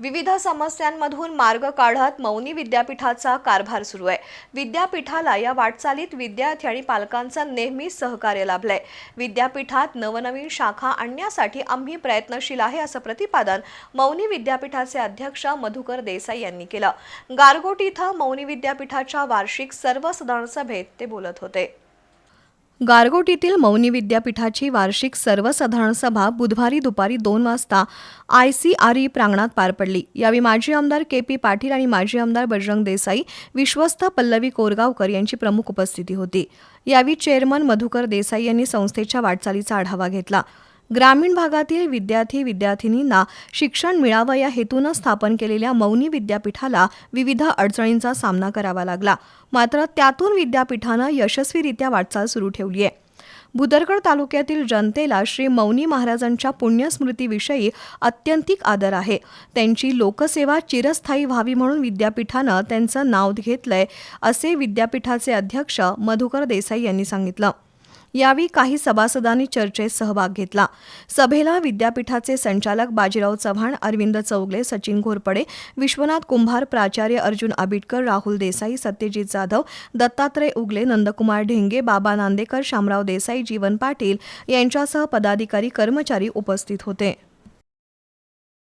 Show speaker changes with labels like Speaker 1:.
Speaker 1: विविध समस्यांमधून मार्ग काढत मौनी विद्यापीठाचा कारभार सुरू आहे. विद्यापीठाला या वाटचालीत विद्यार्थी आणि पालकांचं नेहमीच सहकार्य लाभलंय. विद्यापीठात नवनवीन शाखा आणण्यासाठी आम्ही प्रयत्नशील आहे असं प्रतिपादन मौनी विद्यापीठाचे अध्यक्ष मधुकर देसाई यांनी केलं. गारगोट इथं मौनी विद्यापीठाच्या वार्षिक सर्वसाधारण सभेत ते बोलत होते. गारगोटीतील मौनी विद्यापीठाची वार्षिक सर्वसाधारण सभा बुधवारी दुपारी दोन वाजता आय सी आर ई प्रांगणात पार पडली. यावेळी माजी आमदार के पी पाटील आणि माजी आमदार बजरंग देसाई विश्वस्त पल्लवी कोरगावकर यांची प्रमुख उपस्थिती होती. यावेळी चेअरमन मधुकर देसाई यांनी संस्थेच्या वाटचालीचा आढावा घेतला. ग्रामीण भागातील विद्यार्थी विद्यार्थिनींना शिक्षण मिळावं या हेतूनं स्थापन केलेल्या मौनी विद्यापीठाला विविध अडचणींचा सामना करावा लागला. मात्र त्यातून विद्यापीठानं यशस्वीरित्या वाटचाल सुरू ठेवली आहे भुदरगड तालुक्यातील जनतेला श्री मौनी महाराजांच्या पुण्यस्मृतीविषयी अत्यंतिक आदर आहे. त्यांची लोकसेवा चिरस्थायी व्हावी म्हणून विद्यापीठानं त्यांचं नाव घेतलंय असे विद्यापीठाचे अध्यक्ष मधुकर देसाई यांनी सांगितलं. यावेळी काही सभासदांनी चर्चेत सहभाग घेतला. सभेला विद्यापीठाचे संचालक बाजीराव चव्हाण अरविंद चौगले सचिन घोरपडे विश्वनाथ कुंभार प्राचार्य अर्जुन आबिटकर राहुल देसाई सत्यजित जाधव दत्तात्रय उगले नंदकुमार ढेंगे बाबा नांदेकर शामराव देसाई जीवन पाटील यांच्यासह पदाधिकारी कर्मचारी उपस्थित होते.